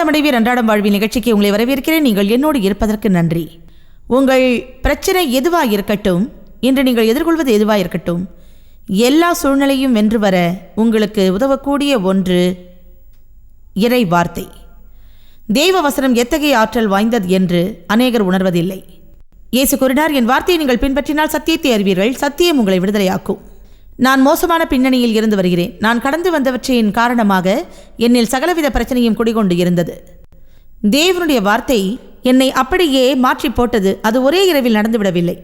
ஆனந்தமடைவீர் அன்றாடம் வாழ்வி நிகழ்ச்சிக்கு உங்களை வரவேற்கிறேன். நீங்கள் என்னோடு இருப்பதற்கு நன்றி. உங்கள் பிரச்சனை எதுவாக இருக்கட்டும் இன்று நீங்கள் எதிர்கொள்வது எதுவாக இருக்கட்டும் எல்லா சூழ்நிலையும் வென்று வர உங்களுக்கு உதவக்கூடிய ஒன்று இறை வார்த்தை. தெய்வ வசனம் எத்தகைய ஆற்றல் வாய்ந்தது என்று அநேகர் உணர்வதில்லை. இயேசு கூறினார் என் வார்த்தையை நீங்கள் பின்பற்றினால் சத்தியத்தை அறிவீர்கள் சத்தியம் உங்களை விடுதலையாக்கும். நான் மோசமான பின்னணியில் இருந்து வருகிறேன். நான் கடந்து வந்தவற்றின் காரணமாக என்னில் சகலவித பிரச்சனையும் குடிகொண்டு இருந்தது. தேவனுடைய வார்த்தை என்னை அப்படியே மாற்றி போட்டது. அது ஒரே இரவில் நடந்துவிடவில்லை.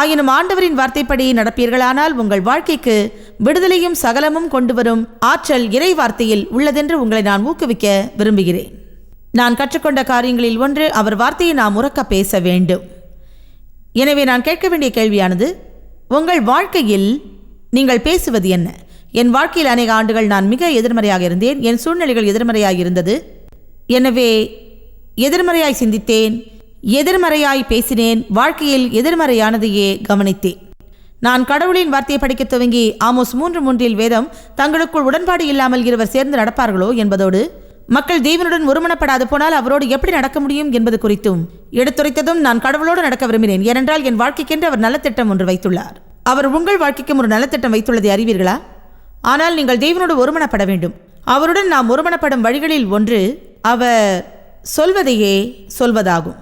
ஆயினும் ஆண்டவரின் வார்த்தைப்படி நடப்பீர்களானால் உங்கள் வாழ்க்கைக்கு விடுதலையும் சகலமும் கொண்டு வரும் ஆற்றல் இறை வார்த்தையில் உள்ளதென்று உங்களை நான் ஊக்குவிக்க விரும்புகிறேன். நான் கற்றுக்கொண்ட காரியங்களில் ஒன்று அவர் வார்த்தையை நாம் உறக்க பேச வேண்டும். எனவே நான் கேட்க வேண்டிய கேள்வியானது உங்கள் வாழ்க்கையில் நீங்கள் பேசுவது என்ன? என் வாழ்க்கையில் அநேக ஆண்டுகள் நான் மிக எதிர்மறையாக இருந்தேன். என் சூழ்நிலைகள் எதிர்மறையாக இருந்தது. எனவே எதிர்மறையாய் சிந்தித்தேன். எதிர்மறையாய் பேசினேன். வாழ்க்கையில் எதிர்மறையானதையே கவனித்தேன். நான் கடவுளின் வார்த்தையை படிக்க துவங்கி ஆமோஸ் மூன்று மூன்றில் வேதம் தங்களுக்குள் உடன்பாடு இல்லாமல் இருவர் சேர்ந்து நடப்பார்களோ என்பதோடு மக்கள் தேவனுடன் ஒருமனப்படாது போனால் அவரோடு எப்படி நடக்க முடியும் என்பது குறித்தும் எடுத்துரைத்ததும் நான் கடவுளோடு நடக்க விரும்பினேன். ஏனென்றால் என் வாழ்க்கைக்கென்று அவர் நலத்திட்டம் ஒன்று வைத்துள்ளார். அவர் உங்கள் வாழ்க்கைக்கும் ஒரு நலத்திட்டம் வைத்துள்ளதை அறிவீர்களா? ஆனால் நீங்கள் தெய்வனோடு ஒருமனப்பட வேண்டும். அவருடன் நாம் ஒருமனப்படும் வழிகளில் ஒன்று அவர் சொல்வதையே சொல்வதாகும்.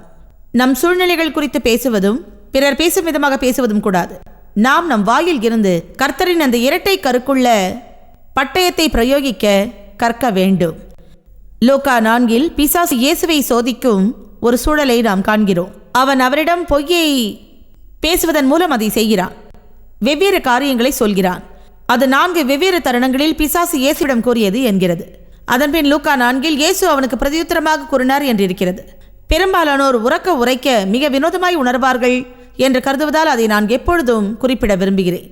நம் சூழ்நிலைகள் குறித்து பேசுவதும் பிறர் பேசும் விதமாக பேசுவதும் கூடாது. நாம் நம் வாயில் இருந்து கர்த்தரின் அந்த இரட்டை கருக்குள்ள பட்டயத்தை பிரயோகிக்க கற்க வேண்டும். லோகா நான்கில் பிசாசு இயேசுவை சோதிக்கும் ஒரு சூழலை நாம் காண்கிறோம். அவன் அவரிடம் பொய்யை பேசுவதன் மூலம் அதை செய்கிறான். வெவ்வேறு காரியங்களை சொல்கிறான். அது நான்கு வெவ்வேறு தருணங்களில் பிசாசு இயேசுவிடம் கூறியது என்கிறது. அதன்பின் லூக்கா நான்கில் இயேசு அவனுக்கு பிரதியுத்தரமாக கூறினார் என்றிருக்கிறது. பெரும்பாலானோர் உறக்க உரைக்க மிக வினோதமாய் உணர்வார்கள் என்று கருதுவதால் அதை நான் எப்பொழுதும் குறிப்பிட விரும்புகிறேன்.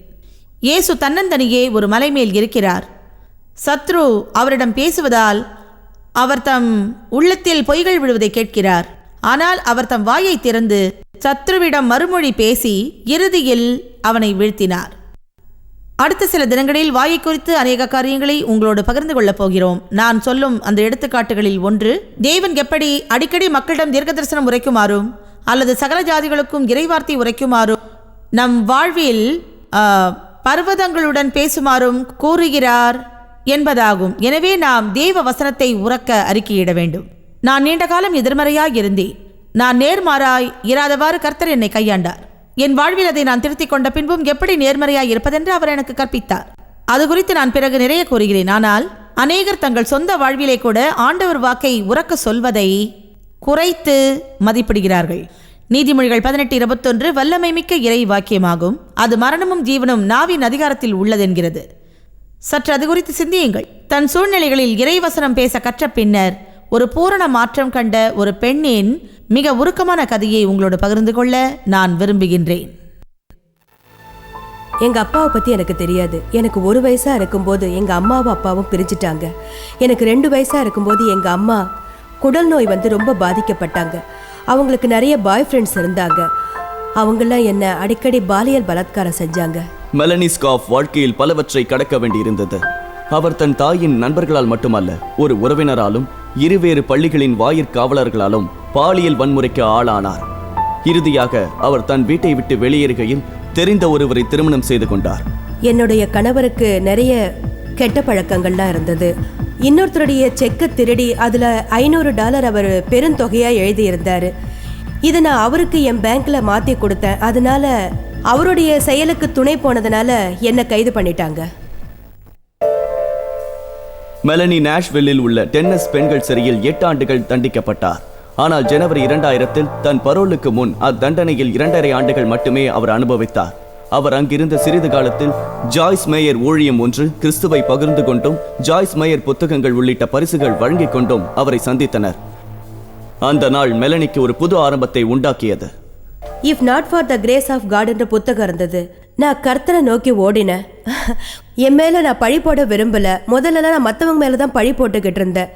இயேசு தன்னந்தனியே ஒரு மலை மேல் இருக்கிறார். சத்ரு அவரிடம் பேசுவதால் அவர் தம் உள்ளத்தில் பொய்கள் விழுவதை கேட்கிறார். ஆனால் அவர் தம் வாயை திறந்து சத்ருவிடம் மறுமொழி பேசி இறுதியில் அவனை வீழ்த்தினார். அடுத்த சில தினங்களில் வாயை குறித்து அநேக காரியங்களை உங்களோடு பகிர்ந்து கொள்ளப் போகிறோம். நான் சொல்லும் அந்த எடுத்துக்காட்டுகளில் ஒன்று தேவன் எப்படி அடிக்கடி மக்களிடம் தீர்க்க தரிசனம் உரைக்குமாறும் அல்லது சகல ஜாதிகளுக்கும் இறைவார்த்தை உரைக்குமாறும் நம் வாழ்வில் பர்வதங்களுடன் பேசுமாறும் கூறுகிறார் என்பதாகும். எனவே நாம் தேவ வசனத்தை உறக்க அறிக்கையிட வேண்டும். நான் நீண்ட காலம் எதிர்மறையாக இருந்தேன். நான் நேர்மாறாய் இராதவாறு கர்த்தர் என்னை கையாண்டார். என் வாழ்வில் அதை நான் திருத்திக் கொண்ட பின்பும் எப்படி நேர்மறையாய் இருப்பதென்று அவர் எனக்கு கற்பித்தார். அது குறித்து நான் பிறகு நிறைய கூறுகிறேன். ஆனால் அநேகர் தங்கள் சொந்த வாழ்விலே கூட ஆண்டவர் வாக்கை உறக்க சொல்வதை குறைத்து மதிப்பிடுகிறார்கள். நீதிமொழிகள் பதினெட்டு இருபத்தொன்று வல்லமை மிக்க இறை வாக்கியமாகும். அது மரணமும் ஜீவனும் நாவின் அதிகாரத்தில் உள்ளதென்கிறது. சற்று அது குறித்து சிந்தியுங்கள். தன் சூழ்நிலைகளில் இறைவசனம் பேச கற்ற பின்னர் ஒரு பூரண மாற்றம் கண்ட ஒரு பெண்ணின் மிக உருக்கமான கதையை உங்களோடு பகிர்ந்து கொள்ள நான் விரும்புகின்றேன். எங்க அப்பாவை பத்தி எனக்கு தெரியாது. எனக்கு ஒரு வயசா இருக்கும்போது எங்க அம்மாவும் அப்பாவும் பிரிஞ்சிட்டாங்க. எனக்கு ரெண்டு வயசா இருக்கும்போது எங்க அம்மா குடல் நோய் வந்து ரொம்ப பாதிக்கப்பட்டாங்க. அவங்களுக்கு நிறைய பாய் ஃப்ரெண்ட்ஸ் இருந்தாங்க. அவங்கெல்லாம் என்ன அடிக்கடி பாலியல் பலாத்காரம் செஞ்சாங்க. மெலனி ஸ்காஃப் வாழ்க்கையில் பலவற்றை கடக்க வேண்டியிருந்தது. அவர் தன் தாயின் நண்பர்களால் மட்டுமல்ல ஒரு உறவினராலும் இருவேறு பள்ளிகளின் வாயிற்காவலர்களாலும் பாலியல் வன்முறைக்கு ஆளானார். இறுதியாக அவர் தன் வீட்டை விட்டு வெளியேறுகையில் தெரிந்த ஒருவரை திருமணம் செய்து கொண்டார். என்னுடைய கணவருக்கு நிறைய கெட்ட பழக்கங்கள்லாம் இருந்தது. இன்னொருத்தருடைய செக்கை திருடி அதில் ஐநூறு டாலர் அவர் பெருந்தொகையாக எழுதியிருந்தார். இதை நான் அவருக்கு என் பேங்க்கில் மாற்றி கொடுத்தேன். அதனால அவருடைய செயலுக்கு துணை போனதுனால என்னை கைது பண்ணிட்டாங்க. மெலனி நாஷ்வெல்லில் உள்ள டென்னிஸ் பெண்கள் சிறையில் எட்டு ஆண்டுகள் தண்டிக்கப்பட்டார். ஆனால் ஜனவரி இரண்டாயிரத்தில் தன் பரோலுக்கு முன் அத்தண்டனையில் இரண்டரை ஆண்டுகள் மட்டுமே அவர் அனுபவித்தார். அவர் அங்கிருந்த சிறிது காலத்தில் ஜாய்ஸ் மேயர் ஊழியம் ஒன்று கிறிஸ்துவை பகிர்ந்து கொண்டும் ஜாய்ஸ் மேயர் புத்தகங்கள் உள்ளிட்ட பரிசுகள் வழங்கிக் கொண்டும் அவரை சந்தித்தனர். அந்த நாள் மெலனிக்கு ஒரு புது ஆரம்பத்தை உண்டாக்கியது. If not for the grace of காட்ன்ற புத்தகம் இருந்தது. நான் கர்த்தரை நோக்கி ஓடினேன். என் மேலே நான் பழி போட விரும்பலை. முதல்லலாம் நான் மற்றவங்க மேலே தான் பழி போட்டுக்கிட்டு இருந்தேன்.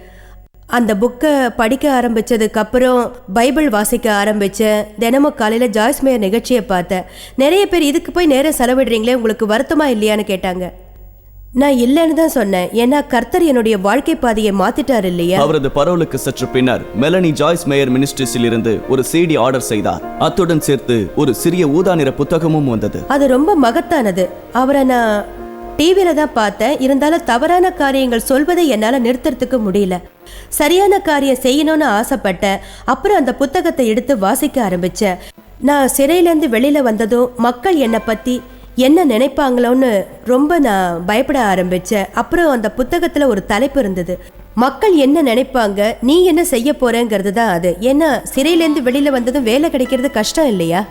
அந்த புக்கை படிக்க ஆரம்பித்ததுக்கப்புறம் பைபிள் வாசிக்க ஆரம்பித்தேன் தினமும் காலையில் ஜாய்ஸ் மேயர் நிகழ்ச்சியை பார்த்தேன். நிறைய பேர் இதுக்கு போய் நேரம் செலவிடுறீங்களே? உங்களுக்கு வருத்தமாக இல்லையான்னு கேட்டாங்க. நான் இல்லைன்னு தான் சொன்னேன். ஏன்னா கர்த்தர் என்னுடைய வாழ்க்கை பாதையை மாத்திட்டார் இல்லையா? அவரது பரோலுக்கு சற்று பின்னர் மெலனி ஜாய்ஸ் மேயர் மினிஸ்ட்ரிஸில் இருந்து ஒரு சிடி ஆர்டர் செய்தார். அத்துடன் சேர்த்து ஒரு சிறிய ஊதா நிற புத்தகமும் வந்தது. அது ரொம்ப மகத்தானது. அவரை நான் டிவியில தான் பார்த்தேன். இருந்தாலும் தவறான காரியங்கள் சொல்வதை என்னால் நிறுத்துறதுக்கு முடியல. சரியான காரியம் செய்யணும்னு ஆசைப்பட்டேன். அப்புறம் அந்த புத்தகத்தை எடுத்து வாசிக்க ஆரம்பிச்சேன். நான் சிறையிலேருந்து வெளியில வந்ததும் மக்கள் என்னை பத்தி என்ன நினைப்பாங்களோன்னு ரொம்ப நான் பயப்பட ஆரம்பிச்சேன் அப்புறம் அந்த புத்தகத்துல ஒரு தலைப்பு இருந்தது. மக்கள் என்ன நினைப்பாங்க? நீ என்ன செய்ய போறேங்கிறது தான் அது. ஏன்னா சிறையிலேருந்து வெளியில வந்ததும் வேலை கிடைக்கிறது கஷ்டம் இல்லையா?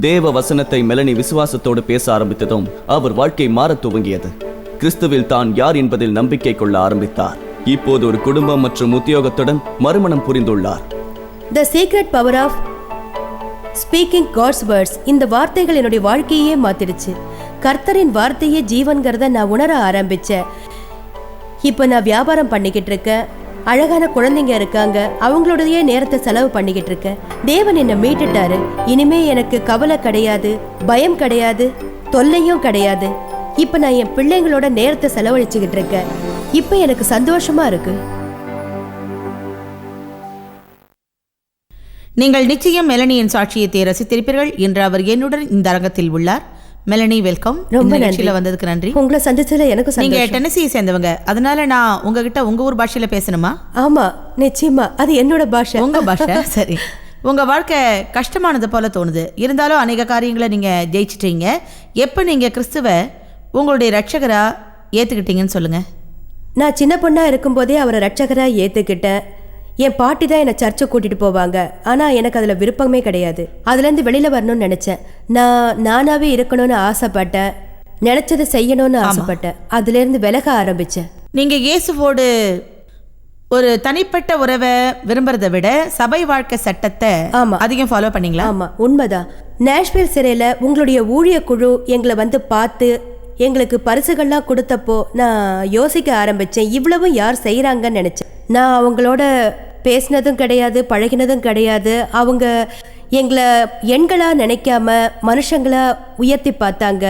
தேவ வசனத்தை மெலனி விசுவாசத்தோடு பேச ஆரம்பித்ததும் அவர் வாழ்க்கை மாறத் துவங்கியது. கிறிஸ்துவில் தான் யார் என்பதில் நம்பிக்கை கொள்ள ஆரம்பித்தார். இப்போது ஒரு குடும்பம் மற்றும் உத்தியோகத்துடன் மறுமணம் புரிந்துள்ளார். The secret power of speaking God's words இந்த வார்த்தைகள் என்னுடைய வாழ்க்கையே மாத்திடுச்சு. கர்த்தரின் வார்த்தையே ஜீவன்கிறத நான் உணர ஆரம்பித்தேன் இப்போ நான் வியாபாரம் பண்ணிக்கிட்டு இருக்கேன். அழகான குழந்தைங்க இருக்காங்க. அவங்களுடைய நேரத்தை செலவு பண்ணிக்கிட்டு இருக்கேன். தேவன் என்னை மீட்டுட்டாரு. இனிமே எனக்கு கவலை கிடையாது பயம் கிடையாது தொல்லையும் கிடையாது. இப்போ நான் என் பிள்ளைங்களோட நேரத்தை செலவழிச்சுக்கிட்டு இருக்கேன். இப்போ எனக்கு சந்தோஷமாக இருக்குது நீங்கள் நிச்சயம் மெலனியின் சாட்சியத்தை ரசித்திருப்பீர்கள் இன்று அவர் என்னுடன் இந்த அரங்கத்தில் உள்ளார். Melanie welcome. ரொம்ப. நிகழ்ச்சியில வந்ததுக்கு நன்றி. உங்களை சந்திச்சதுல எனக்கு நீங்க டென்னசியை சேர்ந்தவங்க. அதனால நான் உங்ககிட்ட உங்க ஊர் பாஷையில பேசணுமா? ஆமா நிச்சயமா. அது என்னோட பாஷை. உங்க பாஷை? சரி. உங்க வாழ்க்கை கஷ்டமானது போல தோணுது. இருந்தாலும் அநேக காரியங்களை நீங்க ஜெயிச்சிட்டீங்க. எப்ப நீங்க கிறிஸ்துவ உங்களுடைய ரட்சகரா ஏத்துக்கிட்டீங்கன்னு சொல்லுங்க. நான் சின்ன பொண்ணா இருக்கும்போதே அவரை ரட்சகரா ஏத்துக்கிட்டேன். என் பாட்டி தான் என்னை சர்ச்சை கூட்டிட்டு போவாங்க. ஆனா எனக்கு அதுல விருப்பமே கிடையாது. அதுல இருந்து வெளியில வரணும்னு நினைச்சேன். நான் நானாவே இருக்கணும்னு ஆசைப்பட்டேன். நினைச்சதை செய்யணும்னு ஆசைப்பட்டேன். அதுல இருந்து விலக ஆரம்பிச்சேன். நீங்க இயேசுவோடு ஒரு தனிப்பட்ட உறவை விரும்புறதை விட சபை வாழ்க்கை சட்டத்தை ஆமா. அதிகம் ஃபாலோ பண்ணீங்களா? ஆமா உண்மைதான். நேஷ்வேல் சிறையில உங்களுடைய ஊழிய குழு எங்களை வந்து பார்த்து எங்களுக்கு பரிசுகள்லாம் கொடுத்தப்போ நான் யோசிக்க ஆரம்பிச்சேன் இவ்வளவு யார் செய்கிறாங்கன்னு நினைச்சேன். நான் அவங்களோட பேசினதும் கிடையாது பழகினதும் கிடையாது. அவங்க எங்களை எண்களா நினைக்காம மனுஷங்களா உயர்த்தி பார்த்தாங்க.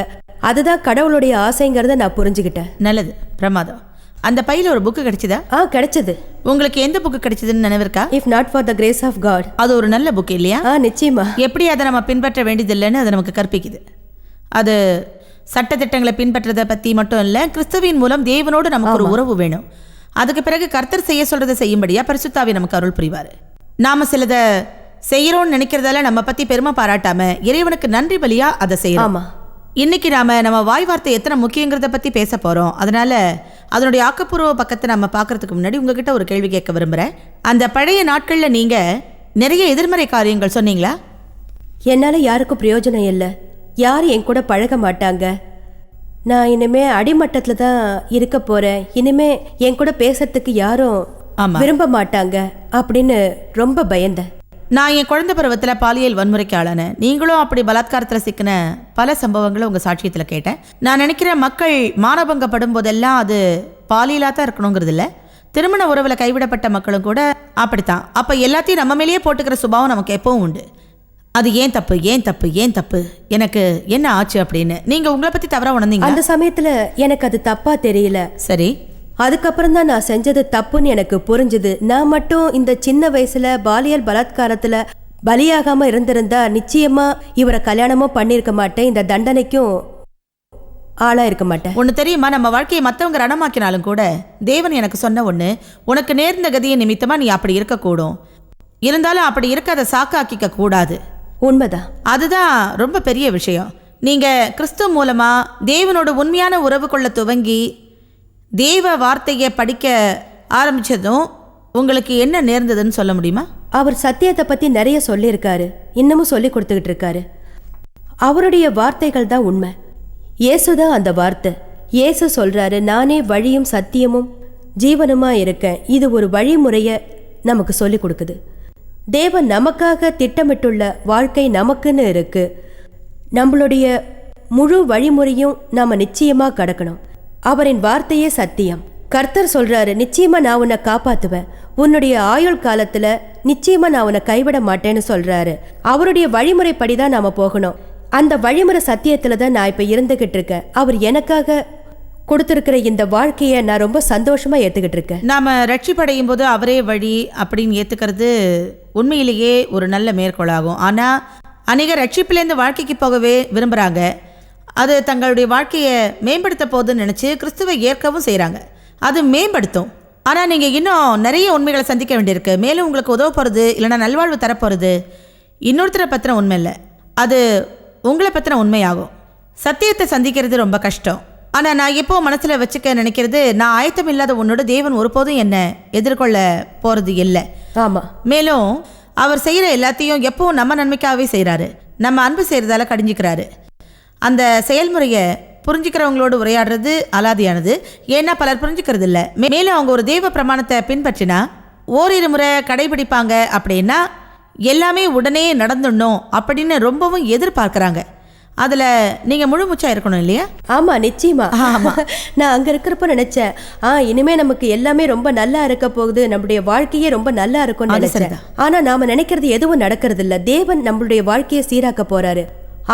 அதுதான் கடவுளுடைய ஆசைங்கிறத நான் புரிஞ்சுக்கிட்டேன். நல்லது பிரமாதம். அந்த பையில ஒரு புக்கு கிடைச்சதா? ஆ கிடைச்சது. உங்களுக்கு எந்த புக்கு கிடைச்சதுன்னு நினைவிருக்கா? If not for the grace of God அது ஒரு நல்ல புக் இல்லையா? ஆ நிச்சயமா. எப்படி அதை நம்ம பின்பற்ற வேண்டியதில்லைன்னு அது நமக்கு கற்பிக்குது. அது சட்டத்திட்டங்களை பின்பற்றதை பற்றி மட்டும் இல்லை கிறிஸ்துவின் மூலம் தேவனோடு நமக்கு ஒரு உறவு வேணும். அதுக்கு பிறகு கர்த்தர் செய்ய சொல்றதை செய்யும்படியா பரிசுத்தாவி நமக்கு அருள் புரிவார். நாம சிலதை செய்யறோம்னு நினைக்கிறதால நம்ம பத்தி பெருமை பாராட்டாம இறைவனுக்கு நன்றி பலியா அதை செய்யறோம். ஆமா. இன்னைக்கு நாம நம்ம வாய் வார்த்தை எத்தனை முக்கியங்கிறத பத்தி பேச போறோம். அதனால அதனுடைய ஆக்கப்பூர்வ பக்கத்தை நம்ம பார்க்கறதுக்கு முன்னாடி உங்ககிட்ட ஒரு கேள்வி கேட்க விரும்புறேன். அந்த பழைய நாட்கள்ல நீங்க நிறைய எதிர்மறை காரியங்கள் சொன்னீங்களா? என்னால யாருக்கும் பிரயோஜனம் இல்லை. யாரும் என் கூட பழக மாட்டாங்க. நான் இனிமே அடிமட்டத்துல தான் இருக்க போறேன். இனிமே என் கூட பேசுறதுக்கு யாரும் ஆமா. விரும்ப மாட்டாங்க அப்படின்னு ரொம்ப பயந்தேன். நான் என் குழந்தை பருவத்தில் பாலியல் வன்முறைக்கு ஆளானேன். நீங்களும் அப்படி பலாத்காரத்தில் சிக்கின பல சம்பவங்களை உங்கள் சாட்சியத்தில் கேட்டேன். நான் நினைக்கிறேன் மக்கள் மானபங்கப்படும் போதெல்லாம் அது பாலியலாக தான் இருக்கணுங்கிறது இல்லை. திருமண உறவில் கைவிடப்பட்ட மக்களும் கூட அப்படித்தான். அப்போ எல்லாத்தையும் நம்ம மேலேயே போட்டுக்கிற சுபாவம் நமக்கு எப்பவும் உண்டு. அது ஏன் தப்பு ஏன் தப்பு ஏன் தப்பு? எனக்கு என்ன ஆச்சு அப்படின்னு நீங்கள் உங்களை பற்றி தவறாக உணர்ந்தீங்க அந்த சமயத்துல எனக்கு அது தப்பா தெரியல. சரி. அதுக்கப்புறம் தான் நான் செஞ்சது தப்புன்னு எனக்கு புரிஞ்சுது. நான் மட்டும் இந்த சின்ன வயசுல பாலியல் பலாத்காரத்துல பலியாகாம இருந்திருந்தா நிச்சயமா இவரை கல்யாணமும் பண்ணியிருக்க மாட்டேன். இந்த தண்டனைக்கும் ஆளா இருக்க மாட்டேன். ஒன்று தெரியுமா? நம்ம வாழ்க்கையை மற்றவங்க ரணமாக்கினாலும் கூட தேவன் எனக்கு சொன்ன ஒன்று உனக்கு நேர்ந்த கதியை நிமித்தமாக நீ அப்படி இருக்கக்கூடும். இருந்தாலும் அப்படி இருக்க அதை சாக்காக்கிக்க கூடாது. உண்மைதான் அதுதான் ரொம்ப பெரிய விஷயம். நீங்கள் கிறிஸ்துவ மூலமாக தேவனோட உண்மையான உறவு கொள்ள துவங்கி தேவ வார்த்தையை படிக்க ஆரம்பித்ததும் உங்களுக்கு என்ன நேர்ந்ததுன்னு சொல்ல முடியுமா? அவர் சத்தியத்தை பத்தி நிறைய சொல்லியிருக்காரு. இன்னமும் சொல்லி கொடுத்துக்கிட்டு இருக்காரு. அவருடைய வார்த்தைகள் தான் உண்மை. இயேசு தான் அந்த வார்த்தை. இயேசு சொல்றாரு நானே வழியும் சத்தியமும் ஜீவனுமா இருக்கேன். இது ஒரு வழிமுறையை நமக்கு சொல்லி கொடுக்குது. தேவன் நமக்காக திட்டமிட்டுள்ள வாழ்க்கை நமக்குன்னு இருக்கு. நம்மளுடைய முழு வழிமுறையும் நாம் நிச்சயமாக கடக்கணும். அவரின் வார்த்தையே சத்தியம். கர்த்தர் சொல்றாரு நிச்சயமா நான் உன்னை காப்பாத்துவேன். உன்னுடைய ஆயுள் காலத்துல நிச்சயமா நான் உன்னை கைவிட மாட்டேன்னு சொல்றாரு. அவருடைய வழிமுறைப்படி தான் நாம போகணும். அந்த வழிமுறை சத்தியத்துல தான் நான் இப்ப இருந்துகிட்டு இருக்கேன். அவர் எனக்காக கொடுத்துருக்கிற இந்த வாழ்க்கையை நான் ரொம்ப சந்தோஷமா ஏத்துக்கிட்டு இருக்கேன். நாம ரட்சிப்படையும் போது அவரே வழி அப்படின்னு ஏத்துக்கிறது உண்மையிலேயே ஒரு நல்ல மேற்கோளாகும். ஆனா அநேக ரட்சிப்பிலேருந்து வாழ்க்கைக்கு போகவே விரும்புறாங்க. அது தங்களுடைய வாழ்க்கையை மேம்படுத்த போகுதுன்னு நினச்சி கிறிஸ்துவை ஏற்கவும் செய்கிறாங்க அது மேம்படுத்தும். ஆனால் நீங்கள் இன்னும் நிறைய உண்மைகளை சந்திக்க வேண்டியிருக்கு. மேலும் உங்களுக்கு உதவ போகிறது இல்லைன்னா நல்வாழ்வு தரப்போகிறது இன்னொருத்தரை பற்றின உண்மை இல்லை. அது உங்களை பற்றின உண்மையாகும். சத்தியத்தை சந்திக்கிறது ரொம்ப கஷ்டம். ஆனா நான் எப்போ மனசுல வச்சுக்க நினைக்கிறது நான் ஆயத்தம் இல்லாத உன்னோட தேவன் ஒருபோதும் என்ன எதிர்கொள்ள போறது இல்லை. ஆமா. மேலும் அவர் செய்யற எல்லாத்தையும் எப்பவும் நம்ம நன்மைக்காகவே செய்றாரு. நம்ம அன்பு செய்யறதால கடிஞ்சிக்கிறாரு. அந்த செயல்முறையை புரிஞ்சுக்கிறவங்களோடு உரையாடுறது அலாதியானது. ஏன்னா பலர் புரிஞ்சுக்கிறது இல்லை. மேலும் அவங்க ஒரு தெய்வ பிரமாணத்தை பின்பற்றினா ஓரிரு முறை கடைபிடிப்பாங்க அப்படின்னா எல்லாமே உடனே நடந்துடணும் அப்படின்னு ரொம்பவும் எதிர்பார்க்கறாங்க. அதில் நீங்கள் முழு மூச்சா இருக்கணும் இல்லையா? ஆமா நிச்சயமா. நான் அங்க இருக்கிறப்ப நினைச்சேன் ஆ இனிமே நமக்கு எல்லாமே ரொம்ப நல்லா இருக்க போகுது நம்மளுடைய வாழ்க்கையே ரொம்ப நல்லா இருக்கும்னு நினைச்சேன். ஆனா நாம நினைக்கிறது எதுவும் நடக்கிறது இல்ல தேவன் நம்மளுடைய வாழ்க்கையை சீராக்க போறாரு.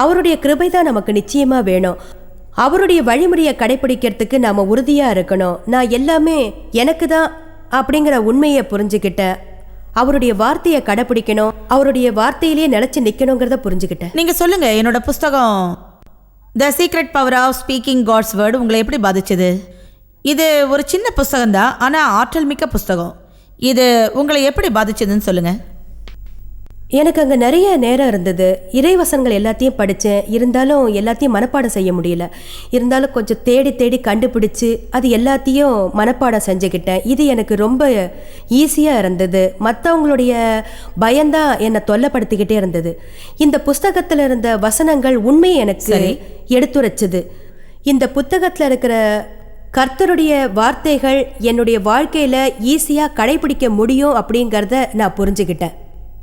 அவருடைய கிருபை தான் நமக்கு நிச்சயமா வேணும். அவருடைய வழிமுறையை கடைபிடிக்கிறதுக்கு நாம உறுதியா இருக்கணும். நான் எல்லாமே எனக்கு தான் அப்படிங்கிற உண்மையை புரிஞ்சுக்கிட்டேன். அவருடைய வார்த்தையை கடைபிடிக்கணும் அவருடைய வார்த்தையிலேயே நிலைச்சு நிக்கணுங்கிறத புரிஞ்சுக்கிட்டேன். நீங்க சொல்லுங்க என்னோட புஸ்தகம் the secret power of speaking God's word உங்களை எப்படி பாதிச்சது? இது ஒரு சின்ன புஸ்தகம் தான் ஆனால் ஆற்றல் மிக்க புஸ்தகம். இது உங்களை எப்படி பாதிச்சதுன்னு சொல்லுங்கள் எனக்கு அங்கே நிறைய நேரம் இருந்தது. இறைவசனங்கள் எல்லாத்தையும் படித்தேன் இருந்தாலும் எல்லாத்தையும் மனப்பாடம் செய்ய முடியல. இருந்தாலும் கொஞ்சம் தேடி தேடி கண்டுபிடிச்சு அது எல்லாத்தையும் மனப்பாடம் செஞ்சுக்கிட்டேன். இது எனக்கு ரொம்ப ஈஸியாக இருந்தது. மற்றவங்களுடைய பயம்தான் என்னை தொல்லைப்படுத்திக்கிட்டே இருந்தது. இந்த புஸ்தகத்தில் இருந்த வசனங்கள் உண்மையை எனக்கு எடுத்துரைச்சது. இந்த புத்தகத்தில் இருக்கிற கர்த்தருடைய வார்த்தைகள் என்னுடைய வாழ்க்கையில் ஈஸியாக கடைபிடிக்க முடியும் அப்படிங்கிறத நான் புரிஞ்சுக்கிட்டேன்.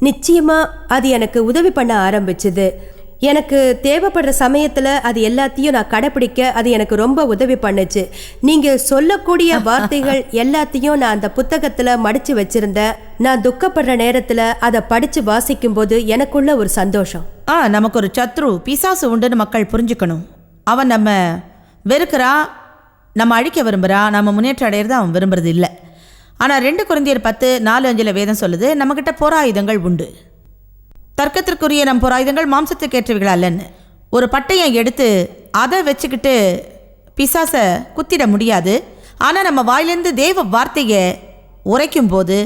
நிச்சயமா அது எனக்கு உதவி பண்ண ஆரம்பிச்சது. எனக்கு தேவைப்படுற சமயத்தில் அது எல்லாத்தையும் நான் கடைப்பிடிக்க அது எனக்கு ரொம்ப உதவி பண்ணுச்சு. நீங்கள் சொல்லக்கூடிய வார்த்தைகள் எல்லாத்தையும் நான் அந்த புத்தகத்தில் மடித்து வச்சிருந்தேன் நான் துக்கப்படுற நேரத்தில் அதை படித்து வாசிக்கும்போது எனக்குள்ள ஒரு சந்தோஷம். ஆ நமக்கு ஒரு சத்ரு பிசாசு உண்டுன்னு மக்கள் புரிஞ்சுக்கணும். அவன் நம்ம வெறுக்கிறா நம்ம அழிக்க விரும்புகிறா நம்ம முன்னேற்றம் அடையிறது அவன் விரும்புறது இல்லை. ஆனால் ரெண்டு குருந்தியர் பத்து நாலு அஞ்சில் வேதம் சொல்லுது நம்மக்கிட்ட போராயுதங்கள் உண்டு. தர்க்கத்திற்குரிய நம் போராயுதங்கள் மாம்சத்துக்கேற்றவைகள் அல்லன்னு. ஒரு பட்டையை எடுத்து அதை வச்சுக்கிட்டு பிசாசை குத்திட முடியாது. ஆனால் நம்ம வாயிலேருந்து தேவ வார்த்தையை உரைக்கும் போது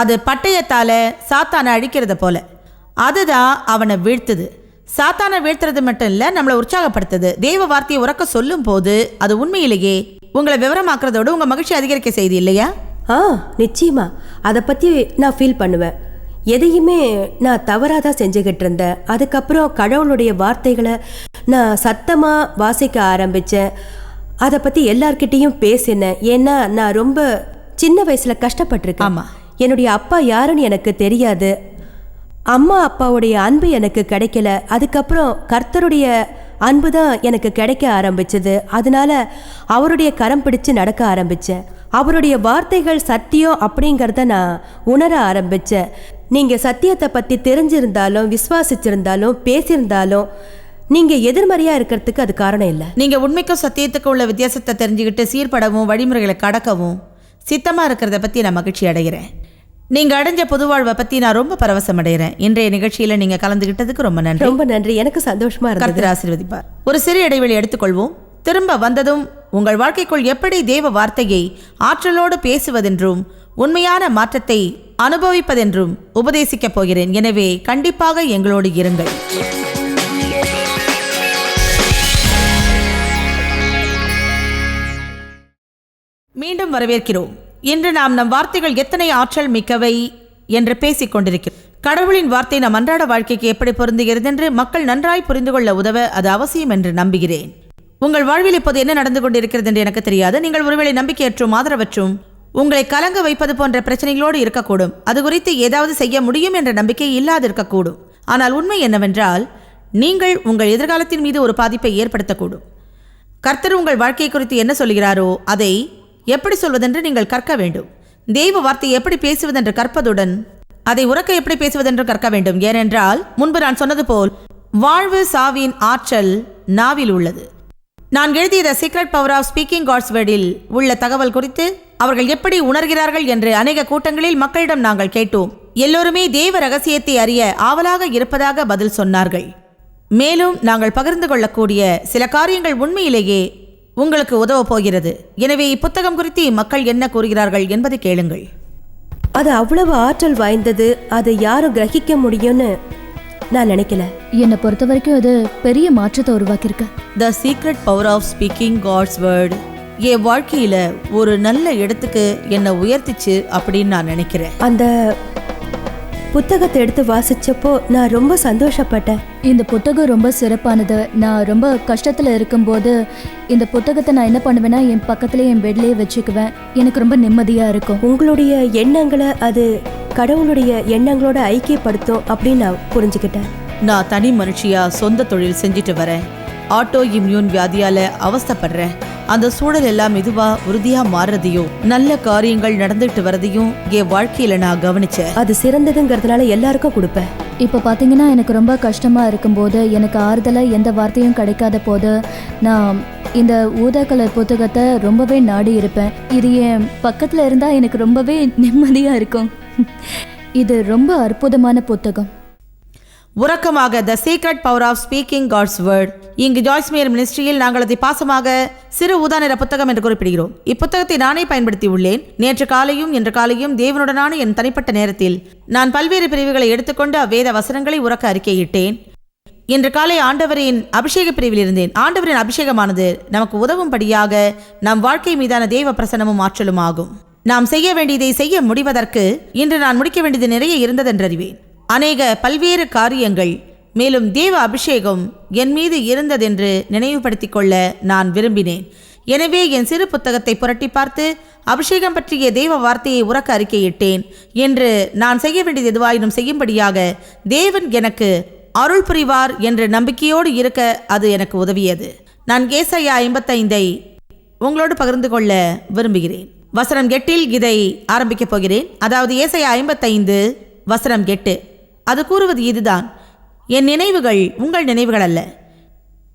அது பட்டயத்தால் சாத்தானை அழிக்கிறத போல. அதுதான் அவனை வீழ்த்துது. சாத்தானை வீழ்த்துறது மட்டும் இல்லை நம்மளை உற்சாகப்படுத்துது. தேவ வார்த்தையை உறக்க சொல்லும் போது அது உண்மையிலேயே உங்களை விவரமாக்குறதோடு உங்கள் மகிழ்ச்சி அதிகரிக்க செய்தி இல்லையா? ஆ நிச்சயமா. அதை பற்றி நான் ஃபீல் பண்ணுவேன். எதையுமே நான் தவறாக தான் செஞ்சுக்கிட்டு இருந்தேன். அதுக்கப்புறம் கடவுளுடைய வார்த்தைகளை நான் சத்தமாக வாசிக்க ஆரம்பித்தேன் அதை பற்றி எல்லார்கிட்டேயும் பேசினேன். ஏன்னா நான் ரொம்ப சின்ன வயசில் கஷ்டப்பட்டிருக்கேன். என்னுடைய அப்பா யாருன்னு எனக்கு தெரியாது. அம்மா அப்பாவுடைய அன்பு எனக்கு கிடைக்கல. அதுக்கப்புறம் கர்த்தருடைய அன்பு தான் எனக்கு கிடைக்க ஆரம்பிச்சது. அதனால அவருடைய கரம் பிடிச்சு நடக்க ஆரம்பித்தேன் அவருடைய வார்த்தைகள் சத்தியம் அப்படிங்கிறத நான் உணர ஆரம்பித்தேன் நீங்கள் சத்தியத்தை பற்றி தெரிஞ்சிருந்தாலும் விசுவாசிச்சிருந்தாலும் பேசியிருந்தாலும் நீங்க எதிர்மறையா இருக்கிறதுக்கு அது காரணம் இல்லை. நீங்கள் உண்மைக்கும் சத்தியத்துக்கும் உள்ள வித்தியாசத்தை தெரிஞ்சுக்கிட்டு சீர்படவும் வழிமுறைகளை கடக்கவும் சித்தமாக இருக்கிறத பற்றி நான் மகிழ்ச்சி அடைகிறேன். நீங்கள் அடைஞ்ச பொது வாழ்வை பற்றி நான் ரொம்ப பரவசம் அடைகிறேன் இன்றைய நிகழ்ச்சியில் நீங்கள் கலந்துக்கிட்டதுக்கு ரொம்ப நன்றி. ரொம்ப நன்றி. எனக்கு சந்தோஷமா இருந்தது. ஆசீர்வதிப்பார். ஒரு சிறு இடைவெளி எடுத்துக்கொள்வோம். திரும்ப வந்ததும் உங்கள் வாழ்க்கைக்குள் எப்படி தேவ வார்த்தையை ஆற்றலோடு பேசுவதென்றும் உண்மையான மாற்றத்தை அனுபவிப்பதென்றும் உபதேசிக்கப் போகிறேன். எனவே கண்டிப்பாக எங்களோடு இருங்கள். மீண்டும் வரவேற்கிறோம். இன்று நாம் நம் வார்த்தைகள் எத்தனை ஆற்றல் மிக்கவை என்று பேசிக் கொண்டிருக்கிறோம் கடவுளின் வார்த்தை நம் அன்றாட வாழ்க்கைக்கு எப்படி பொருந்துகிறது என்று மக்கள் நன்றாய் புரிந்து கொள்ள உதவ அது அவசியம் என்று நம்புகிறேன். உங்கள் வாழ்வில் இப்போது என்ன நடந்து கொண்டிருக்கிறது என்று எனக்கு தெரியாது. நீங்கள் ஒருவேளை நம்பிக்கையற்றும் ஆதரவற்றும் உங்களை கலங்க வைப்பது போன்ற பிரச்சனைகளோடு இருக்கக்கூடும். அது குறித்து ஏதாவது செய்ய முடியும் என்ற நம்பிக்கை இல்லாதிருக்கக்கூடும். ஆனால் உண்மை என்னவென்றால் நீங்கள் உங்கள் எதிர்காலத்தின் மீது ஒரு பாதிப்பை ஏற்படுத்தக்கூடும். கர்த்தர் உங்கள் வாழ்க்கை குறித்து என்ன சொல்கிறாரோ அதை எப்படி சொல்வதென்று நீங்கள் கற்க வேண்டும். தெய்வ வார்த்தை எப்படி பேசுவதென்று கற்பதுடன் அதை உறக்க எப்படி பேசுவதென்று கற்க வேண்டும். ஏனென்றால் முன்பு நான் சொன்னது போல் வாழ்வு சாவின் ஆற்றல் நாவில் உள்ளது. நான் எழுதிய the secret power of speaking God's வேர்டில் உள்ள தகவல் குறித்து அவர்கள் எப்படி உணர்கிறார்கள் என்று அநேக கூட்டங்களில் மக்களிடம் நாங்கள் கேட்டோம். எல்லோருமே தேவ ரகசியத்தை அறிய ஆவலாக இருப்பதாக பதில் சொன்னார்கள். மேலும் நாங்கள் பகிர்ந்து கொள்ளக்கூடிய சில காரியங்கள் உண்மையிலேயே உங்களுக்கு உதவப் போகிறது. எனவே இப்புத்தகம் குறித்து மக்கள் என்ன கூறுகிறார்கள் என்பதை கேளுங்கள். அது அவ்வளவு ஆற்றல் வாய்ந்தது அதை யாரும் கிரகிக்க முடியும்னு நான் நினைக்கல. என்னை பொறுத்த வரைக்கும் அது பெரிய மாற்றத்தை உருவாக்கியிருக்கு. The secret power of speaking God's word என் வாழ்க்கையில ஒரு நல்ல இடத்துக்கு என்னை உயர்த்திச்சு அப்படின்னு நான் நினைக்கிறேன். அந்த புத்தகத்தை எடுத்து வாசிச்சப்போ நான் ரொம்ப சந்தோஷப்பட்டேன். இந்த புத்தகம் ரொம்ப சிறப்பானது. நான் ரொம்ப கஷ்டத்தில் இருக்கும்போது இந்த புத்தகத்தை நான் என்ன பண்ணுவேன்னா என் பக்கத்துல என் பெட்லேயே வச்சுக்குவேன். எனக்கு ரொம்ப நிம்மதியாக இருக்கும். உங்களுடைய எண்ணங்களை அது கடவுளுடைய எண்ணங்களோட ஐக்கியப்படுத்தும் அப்படின்னு நான் புரிஞ்சுக்கிட்டேன். நான் தனி மனுஷியா சொந்த தொழில் செஞ்சுட்டு வரேன். ஆட்டோ இம்யூன் வியாதியால அவஸ்தைப்படுறேன். அந்த சூழல் எல்லாம் மெதுவா உறுதியா மாறுறதையும் நல்ல காரியங்கள் நடந்துட்டு வரதையும் என் வாழ்க்கையில நான் கவனிச்சேன். அது சிறந்ததுங்கிறதுனால எல்லாருக்கும் கொடுப்பேன். இப்போ பார்த்தீங்கன்னா எனக்கு ரொம்ப கஷ்டமாக இருக்கும்போது எனக்கு ஆறுதலாக எந்த வார்த்தையும் கிடைக்காத போது நான் இந்த ஊதா கலர் புத்தகத்தை ரொம்பவே நாடி இருப்பேன். இது என் பக்கத்தில் இருந்தால் எனக்கு ரொம்பவே நிம்மதியாக இருக்கும். இது ரொம்ப அற்புதமான புத்தகம். உறக்கமாக the secret power of speaking God's word இங்கு ஜாய்ஸ்மியர் மினிஸ்ட்ரியில் நாங்கள் அதை பாசமாக சிறு ஊதா நிற புத்தகம் என்று குறிப்பிடுகிறோம். இப்புத்தகத்தை நானே பயன்படுத்தி உள்ளேன் நேற்று காலையும் இன்று காலையும் தேவனுடனான என் தனிப்பட்ட நேரத்தில் நான் பல்வேறு பிரிவுகளை எடுத்துக்கொண்டு அவ்வேத வசனங்களை உறக்க அறிக்கையிட்டேன். இன்று காலை ஆண்டவரின் அபிஷேக பிரிவில் இருந்தேன். ஆண்டவரின் அபிஷேகமானது நமக்கு உதவும்படியாக நம் வாழ்க்கை மீதான தேவ பிரசனமும் ஆற்றலும் ஆகும். நாம் செய்ய வேண்டியதை செய்ய முடிவதற்கு இன்று நான் முடிக்க வேண்டியது நிறைய இருந்ததென்றறிவேன். அநேக பல்வேறு காரியங்கள் மேலும் தேவ அபிஷேகம் என் மீது இருந்ததென்று நினைவுபடுத்திக் கொள்ள நான் விரும்பினேன். எனவே என் சிறு புத்தகத்தை புரட்டி பார்த்து அபிஷேகம் பற்றிய தேவ வார்த்தையை உறக்க அறிக்கையிட்டேன் என்று நான் செய்ய வேண்டியது எதுவாயினும் செய்யும்படியாக தேவன் எனக்கு அருள் புரிவார் என்ற நம்பிக்கையோடு இருக்க அது எனக்கு உதவியது. நான் கேசையா ஐம்பத்தைந்தை உங்களோடு பகிர்ந்து கொள்ள விரும்புகிறேன். வசனம் எட்டில் இதை ஆரம்பிக்கப் போகிறேன். அதாவது ஏசையா ஐம்பத்தைந்து வசனம் எட்டு. அது கூறுவது இதுதான். என் நினைவுகள் உங்கள் நினைவுகள் அல்ல.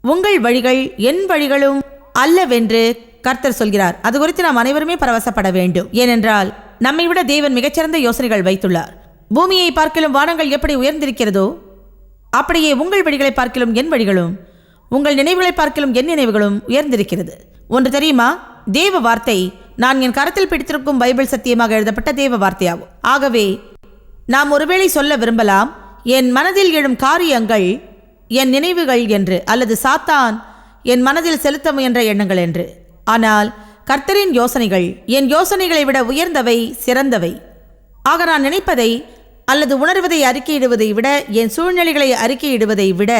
உங்கள் வழிகள் என் வழிகளும் அல்லவென்று கர்த்தர் சொல்கிறார். அது குறித்து நாம் அனைவருமே பரவசப்பட வேண்டும். ஏனென்றால் நம்மை விட தேவன் மிகச்சிறந்த யோசனைகள் வைத்துள்ளார். பூமியை பார்க்கிலும் வானங்கள் எப்படி உயர்ந்திருக்கிறதோ அப்படியே உங்கள் வழிகளை பார்க்கிலும் என் வழிகளும் உங்கள் நினைவுகளை பார்க்கிலும் என் நினைவுகளும் உயர்ந்திருக்கிறது. ஒன்று தெரியுமா? தேவ வார்த்தை. நான் என் கரத்தில் பிடித்திருக்கும் பைபிள் சத்தியமாக எழுதப்பட்ட தேவ வார்த்தையாகும். ஆகவே நாம் ஒருவேளை சொல்ல விரும்பலாம் என் மனதில் எழும் காரியங்கள் என் நினைவுகள் என்று அல்லது சாத்தான் என் மனதில் செலுத்த முயன்ற எண்ணங்கள் என்று. ஆனால் கர்த்தரின் யோசனைகள் என் யோசனைகளை விட உயர்ந்தவை சிறந்தவை. ஆக நான் நினைப்பதை அல்லது உணர்வதை அறிக்கையிடுவதை விட என் சூழ்நிலைகளை அறிக்கையிடுவதை விட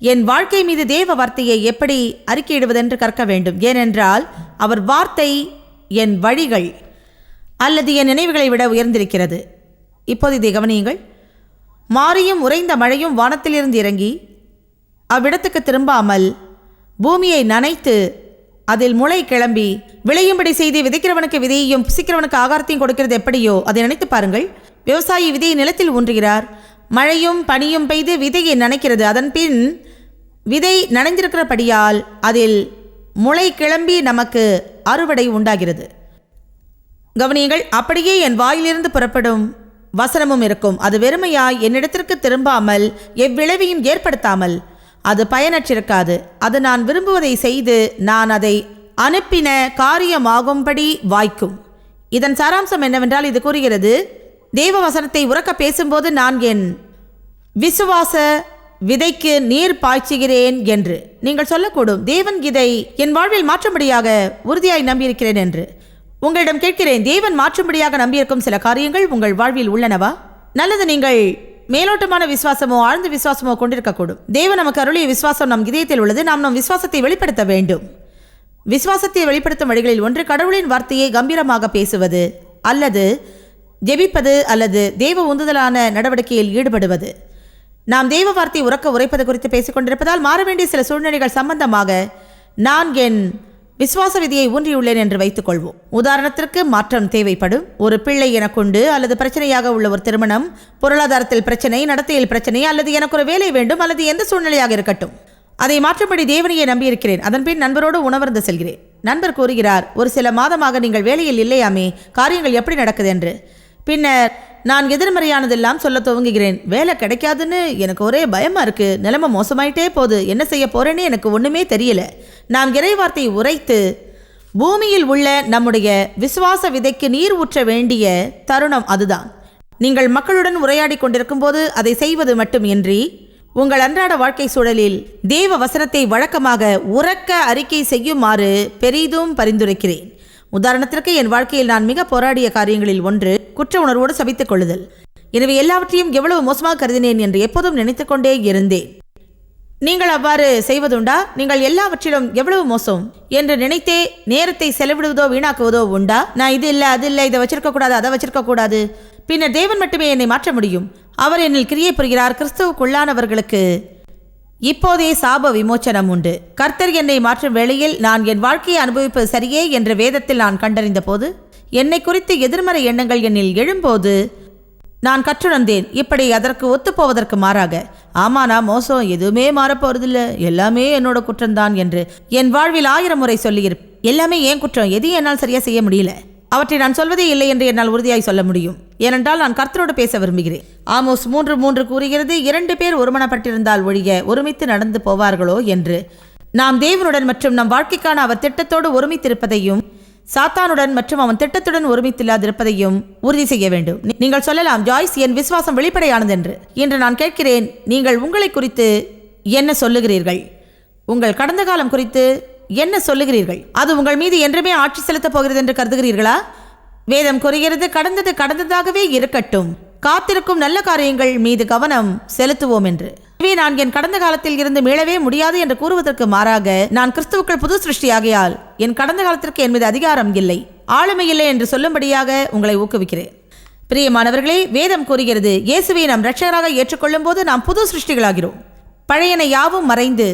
என் வாழ்க்கை மீது தேவ வார்த்தையை எப்படி அறிக்கையிடுவதென்று கற்க வேண்டும். ஏனென்றால் அவர் வார்த்தை என் வழிகள் அல்லது என் நினைவுகளை விட உயர்ந்திருக்கிறது. இப்போது இதை கவனியுங்கள். மாரியும் உறைந்த மழையும் வானத்திலிருந்து இறங்கி அவ்விடத்துக்கு திரும்பாமல் பூமியை நனைத்து அதில் முளை கிளம்பி விளையும்படி செய்து விதைக்கிறவனுக்கு விதையையும் புசிக்கிறவனுக்கு ஆகாரத்தையும் கொடுக்கிறது எப்படியோ அதை நினைத்து பாருங்கள். விவசாயி விதையை நிலத்தில் ஊன்றுகிறார். மழையும் பனியும் பெய்து விதையை நனைக்கிறது. அதன் பின் விதை நனைந்திருக்கிறபடியால் அதில் முளை கிளம்பி நமக்கு அறுவடை உண்டாகிறது. கவனியங்கள் அப்படியே என் வாயிலிருந்து புறப்படும் வசனமும் இருக்கும். அது வெறுமையாய் என்னிடத்திற்கு திரும்பாமல் எவ்விளைவையும் ஏற்படுத்தாமல். அது பயனற்றிருக்காது. அது நான் விரும்புவதை செய்து நான் அதை அனுப்பின காரியமாகும்படி வாய்க்கும். இதன் சாராம்சம் என்னவென்றால் இது கூறுகிறது தேவ வசனத்தை உறக்க பேசும்போது நான் என் விசுவாச விதைக்கு நீர் பாய்ச்சுகிறேன் என்று. நீங்கள் சொல்லக்கூடும் தேவன் இதை என் வாழ்வில் மாற்றும்படியாக உறுதியாய் நம்பியிருக்கிறேன் என்று. உங்களிடம் கேட்கிறேன் தேவன் மாற்றும்படியாக நம்பியிருக்கும் சில காரியங்கள் உங்கள் வாழ்வில் உள்ளனவா? நல்லது நீங்கள் மேலோட்டமான விசுவாசமோ ஆழ்ந்த விசுவாசமோ கொண்டிருக்கக்கூடும். தேவன் நமக்கு அருளிய விசுவாசம் நம் இதயத்தில் உள்ளது நாம் நம் விசுவாசத்தை வெளிப்படுத்த வேண்டும். விசுவாசத்தை வெளிப்படுத்தும் வழிகளில் ஒன்று கடவுளின் வார்த்தையை கம்பீரமாக பேசுவது அல்லது ஜெபிப்பது அல்லது தெய்வ உந்துதலான நடவடிக்கையில் ஈடுபடுவது. நாம் தேவ வார்த்தை உறக்க உரைப்பது குறித்து பேசிக் கொண்டிருப்பதால் மாற வேண்டிய சில சூழ்நிலைகள் சம்பந்தமாக நான் என் விசுவாச விதியை ஊன்றியுள்ளேன் என்று வைத்துக் கொள்வோம் உதாரணத்திற்கு மாற்றம் தேவைப்படும். ஒரு பிள்ளை எனக்குண்டு அல்லது பிரச்சனையாக உள்ள ஒரு திருமணம் பொருளாதாரத்தில் பிரச்சனை நடத்தையில் பிரச்சனை அல்லது எனக்கு ஒரு வேலை வேண்டும் அல்லது எந்த சூழ்நிலையாக இருக்கட்டும். அதை மாற்றும்படி தேவனையை நம்பியிருக்கிறேன். அதன்பின் நண்பரோடு உணவருந்து செல்கிறேன். நண்பர் கூறுகிறார் ஒரு சில மாதமாக நீங்கள் வேலையில் இல்லையாமே காரியங்கள் எப்படி நடக்குது? என்று. பின்னர் நான் எதிர்மறையானதெல்லாம் சொல்ல துவங்குகிறேன். வேலை கிடைக்காதுன்னு எனக்கு ஒரே பயமா இருக்கு. நிலைமை மோசமாயிட்டே போகுது. என்ன செய்ய போறேன்னு எனக்கு ஒண்ணுமே தெரியல. நாம் இறைவார்த்தை உரைத்து பூமியில் உள்ள நம்முடைய விசுவாச விதைக்கு நீர் ஊற்ற வேண்டிய தருணம் அதுதான். நீங்கள் மக்களுடன் உரையாடி கொண்டிருக்கும் போது அதை செய்வது மட்டுமின்றி உங்கள் அன்றாட வாழ்க்கை சூழலில் தேவ வசனத்தை வழக்கமாக உறக்க அறிக்கை செய்யுமாறு பெரிதும் பரிந்துரைக்கிறேன். உதாரணத்திற்கு என் வாழ்க்கையில் நான் மிக போராடிய காரியங்களில் ஒன்று குற்ற உணர்வோடு சபித்துக் கொள்ளுதல். எனவே எல்லாவற்றையும் எவ்வளவு மோசமாக கருதினேன் என்று எப்போதும் நினைத்துக்கொண்டே இருந்தேன். நீங்கள் அவ்வாறு செய்வதுண்டா? நீங்கள் எல்லாவற்றிலும் எவ்வளவு மோசம்? என்று நினைத்தே நேரத்தை செலவிடுவதோ வீணாக்குவதோ உண்டா? நான் இது இல்லை அது இல்லை இதை வச்சிருக்க கூடாது அதை வச்சிருக்க கூடாது பின்னர் தேவன் மட்டுமே என்னை மாற்ற முடியும். அவர் என்னில் கிரியை புரிகிறார் கிறிஸ்துவுக்குள்ளானவர்களுக்கு. இப்போதே சாப விமோச்சனம் உண்டு. கர்த்தர் என்னை மாற்றும் வேளையில் நான் என் வாழ்க்கையை அனுபவிப்பது சரியே என்ற வேதத்தில் நான் கண்டறிந்த போது என்னை குறித்து எதிர்மறை எண்ணங்கள் என்னில் எழும்போது நான் கற்றுணர்ந்தேன் இப்படி அதற்கு ஒத்துப்போவதற்கு மாறாக ஆமா நான் மோசம். எதுவுமே மாறப்போறதில்ல. எல்லாமே என்னோட குற்றம்தான் என்று என் வாழ்வில் ஆயிரம் முறை சொல்லியிரு எல்லாமே ஏன் குற்றம்? எதையும் என்னால் சரியா செய்ய முடியல. அவற்றை நான் சொல்வதே இல்லை என்று என்னால் உறுதியாய் சொல்ல முடியும். ஏனென்றால் நான் கர்த்தரோடு பேச விரும்புகிறேன். ஆமோஸ் மூன்று மூன்று கூறுகிறது இரண்டு பேர் ஒருமனப்பட்டிருந்தால் ஒழிய ஒருமித்து நடந்து போவார்களோ என்று. நாம் தேவனுடன் மற்றும் நம் வாழ்க்கைக்கான அவர் திட்டத்தோடு ஒருமித்திருப்பதையும் சாத்தானுடன் மற்றும் அவன் திட்டத்துடன் ஒருமித்தில்லாதிருப்பதையும் உறுதி செய்ய வேண்டும். நீங்கள் சொல்லலாம் ஜாய்ஸ் என் விசுவாசம் வெளிப்படையானது என்று இன்று நான் கேட்கிறேன் நீங்கள் உங்களை குறித்து என்ன சொல்லுகிறீர்கள்? உங்கள் கடந்த காலம் குறித்து என்ன சொல்லுகிறீர்கள்? அது உங்கள் மீது என்றுமே ஆட்சி செலுத்தப் போகிறது என்று கருதுகிறீர்களா? வேதம் கூறுகிறது கடந்தது கடந்ததாகவே இருக்கட்டும். காத்திருக்கும் நல்ல காரியங்கள் மீது கவனம் செலுத்துவோம் என்று. எனவே நான் என் கடந்த காலத்தில் இருந்து மீளவே முடியாது என்று கூறுவதற்கு மாறாக நான் கிறிஸ்துவுக்கள் புது சிருஷ்டியாகையால் என் கடந்த காலத்திற்கு என் மீது அதிகாரம் இல்லை ஆளுமை இல்லை என்று சொல்லும்படியாக உங்களை ஊக்குவிக்கிறேன். பிரியமானவர்களே வேதம் கூறுகிறது இயேசுவை நாம் ரட்சகராக ஏற்றுக்கொள்ளும் போது நாம் புது சிருஷ்டிகளாகிறோம். பழையன யாவும் மறைந்து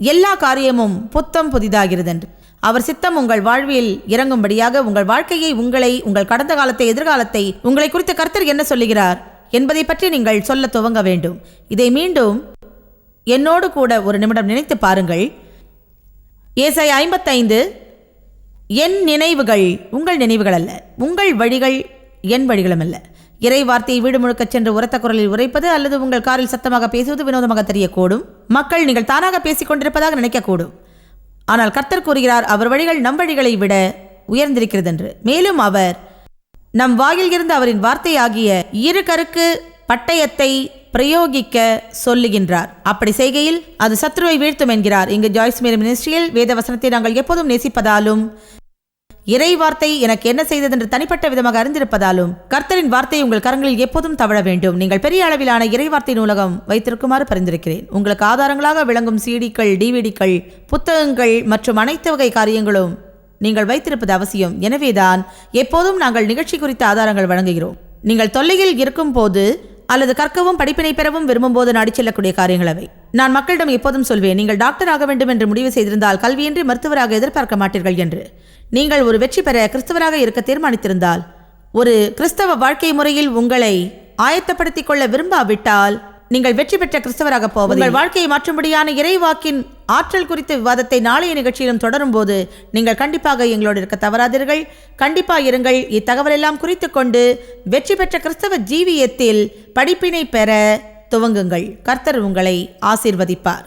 எல்லா காரியமும் புத்தம் புதிதாகிறது என்று அவர் சித்தம் உங்கள் வாழ்வில் இறங்கும்படியாக உங்கள் வாழ்க்கையை உங்களை உங்கள் கடந்த காலத்தை எதிர்காலத்தை உங்களை குறித்த கர்த்தர் என்ன சொல்லுகிறார் என்பதை பற்றி நீங்கள் சொல்ல துவங்க வேண்டும். இதை மீண்டும் என்னோடு கூட ஒரு நிமிடம் நினைத்து பாருங்கள். ஏசை ஐம்பத்தைந்து என் நினைவுகள் உங்கள் நினைவுகள் அல்ல. உங்கள் வழிகள் என் வழிகளும் அல்ல. இறை வார்த்தையை வீடு முழுக்கச் சென்று உரத்த குரலில் உரைப்பது அல்லது உங்கள் காரில் சத்தமாக பேசுவது வினோதமாக தெரியக்கூடும். மக்கள் நீங்கள் தானாக பேசிக் கொண்டிருப்பதாக நினைக்கக்கூடும். ஆனால் கர்த்தர் கூறுகிறார் அவர் வழிகள் நம் வழிகளை விட உயர்ந்திருக்கிறது என்று மேலும் அவர் நம் வாயில் இருந்து அவரின் வார்த்தையாகிய இரு கருக்கு பட்டயத்தை பிரயோகிக்க சொல்லுகின்றார். அப்படி செய்கையில் அது சத்ருவை வீழ்த்தும் என்கிறார். இங்கு ஜாய்ஸ் மேரி மினிஸ்ட்ரியில் வேத வசனத்தை நாங்கள் எப்போதும் நேசிப்பதாலும் இறை வார்த்தை எனக்கு என்ன செய்தது என்று தனிப்பட்ட விதமாக அறிந்திருப்பதாலும் கர்த்தரின் வார்த்தை உங்கள் கரங்களில் எப்போதும் தவழ வேண்டும். நீங்கள் பெரிய அளவிலான இறை வார்த்தை நூலகம் வைத்திருக்குமாறு பரிந்துரைக்கிறேன். உங்களுக்கு ஆதாரங்களாக விளங்கும் சிடிக்கள் டிவிடிக்கள் புத்தகங்கள் மற்றும் அனைத்து வகை காரியங்களும் நீங்கள் வைத்திருப்பது அவசியம். எனவேதான் எப்போதும் நாங்கள் நிகழ்ச்சி குறித்த ஆதாரங்கள் வழங்குகிறோம். நீங்கள் தொல்லையில் இருக்கும் போது அல்லது கற்கவும் படிப்பினை பெறவும் விரும்பும் போது நாடி செல்லக்கூடிய காரியங்கள் அவை நான் மக்களிடம் எப்போதும் சொல்வேன் நீங்கள் டாக்டர் ஆக வேண்டும் என்று முடிவு செய்திருந்தால் கல்வியின்றி மருத்துவராக எதிர்பார்க்க மாட்டீர்கள் என்று. நீங்கள் ஒரு வெற்றி பெற கிறிஸ்தவராக இருக்க தீர்மானித்திருந்தால் ஒரு கிறிஸ்தவ வாழ்க்கை முறையில் உங்களை ஆயத்தப்படுத்திக் கொள்ள விரும்பாவிட்டால் நீங்கள் வெற்றி பெற்ற கிறிஸ்தவராக போவது உங்கள் வாழ்க்கையை மாற்றும்படியான இறைவாக்கின் ஆற்றல் குறித்த விவாதத்தை நாளைய நிகழ்ச்சியிலும் தொடரும் போது நீங்கள் கண்டிப்பாக எங்களோடு இருக்க தவறாதீர்கள். கண்டிப்பாக இருங்கள். இத்தகவலெல்லாம் குறித்து கொண்டு வெற்றி பெற்ற கிறிஸ்தவ ஜீவியத்தில் படிப்பினை பெற துவங்குங்கள். கர்த்தர் உங்களை ஆசீர்வதிப்பார்.